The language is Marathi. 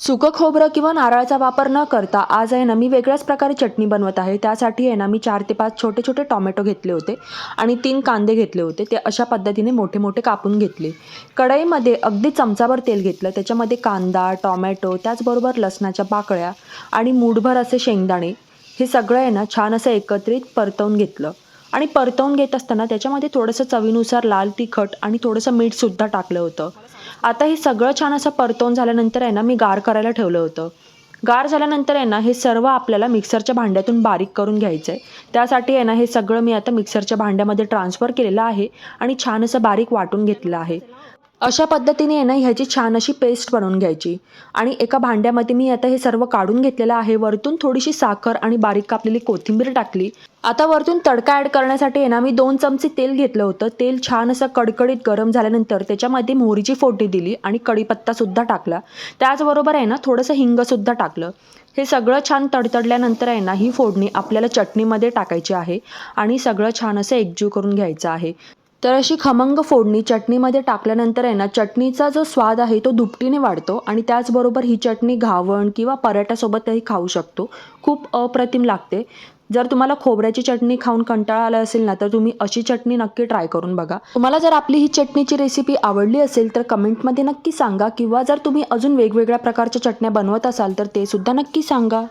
सुकं खोबरं किंवा नारळाचा वापर न करता आज आहे ना मी वेगळ्याच प्रकारे चटणी बनवत आहे. त्यासाठी आहे ना मी चार ते पाच छोटे छोटे टॉमॅटो घेतले होते आणि तीन कांदे घेतले होते. ते अशा पद्धतीने मोठे मोठे कापून घेतले. कढईमध्ये अगदी चमचाभर तेल घेतलं. त्याच्यामध्ये कांदा टॉमॅटो त्याचबरोबर लसणाच्या पाकळ्या आणि मूठभर असे शेंगदाणे हे सगळं आहे ना छान असं एकत्रित परतवून घेतलं. आणि परतवून घेत असताना त्याच्यामध्ये थोडंसं चवीनुसार लाल तिखट आणि थोडंसं मीठसुद्धा टाकलं होतं. आता हे सगळं छान असं परतवून झाल्यानंतर आहे ना मी गार करायला ठेवलं होतं. गार झाल्यानंतर आहे ना हे सर्व आपल्याला मिक्सरच्या भांड्यातून बारीक करून घ्यायचं आहे त्यासाठी आहे ना हे सगळं मी आता मिक्सरच्या भांड्यामध्ये ट्रान्सफर केलेलं आहे आणि छान असं बारीक वाटून घेतलं आहे. अशा पद्धतीने आहे ना ह्याची छान अशी पेस्ट बनवून घ्यायची. आणि एका भांड्यामध्ये मी आता हे सर्व काढून घेतलेलं आहे. वरतून थोडीशी साखर आणि बारीक कापलेली कोथिंबीर टाकली. आता वरतून तडका ॲड करण्यासाठी आहे ना मी दोन चमचे तेल घेतलं होतं. तेल छान असं कडकडीत गरम झाल्यानंतर त्याच्यामध्ये मोहरीची फोडणी दिली आणि कढीपत्तासुद्धा टाकला. त्याचबरोबर आहे ना थोडंसं हिंगसुद्धा टाकलं. हे सगळं छान तडतडल्यानंतर आहे ना ही फोडणी आपल्याला चटणीमध्ये टाकायची आहे. आणि सगळं छान असं एकजीव करून घ्यायचं आहे. तर अशी खमंग फोडणी चटणीमध्ये टाकल्यानंतर आहे ना चटणीचा जो स्वाद आहे तो दुपटीने वाढतो आणि त्याचबरोबर ही चटणी घावण किंवा पराठ्यासोबतही खाऊ शकतो. खूप अप्रतिम लागते. जर तुम्हाला खोबऱ्याची चटणी खाऊन कंटाळा आला असेल ना तर तुम्ही अशी चटणी नक्की ट्राय करून बघा. तुम्हाला जर आपली ही चटणीची रेसिपी आवडली असेल तर कमेंटमध्ये नक्की सांगा किंवा जर तुम्ही अजून वेगवेगळ्या प्रकारच्या चटण्या बनवत असाल तर ते सुद्धा नक्की सांगा.